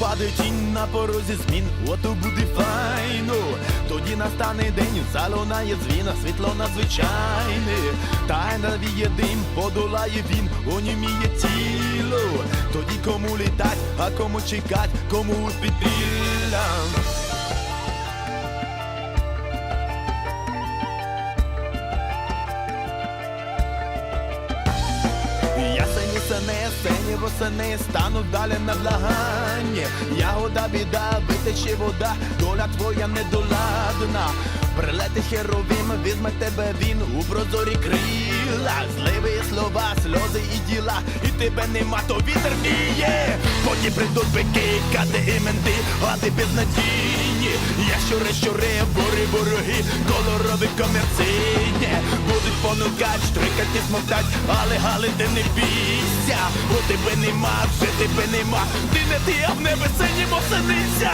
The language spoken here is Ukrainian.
Падає тінь на порозі змін, ото буде файно. Тоді настане день, залунає дзвіна, світло надзвичайне. Та навіє дим, подолає він, оніміє тіло. Тоді кому літать, а кому чекать, кому у підпілля. Восени стануть далі на благання. Ягода біда, витече вода, доля твоя недоладна. Прилети херовим, візьме тебе він у прозорі крила. Зливи слова, сльози і діла, і тебе нема, то вітер віє. Потім прийдуть бики, кати і менти, а безнадійні. Я щури, щури, бори, вороги, колорові комерційні. Будуть понукать, штрикати, смоктать, але гали ти не бійся, бо тебе нема, вже тебе нема. Ти не ти, а в небе синім осенися.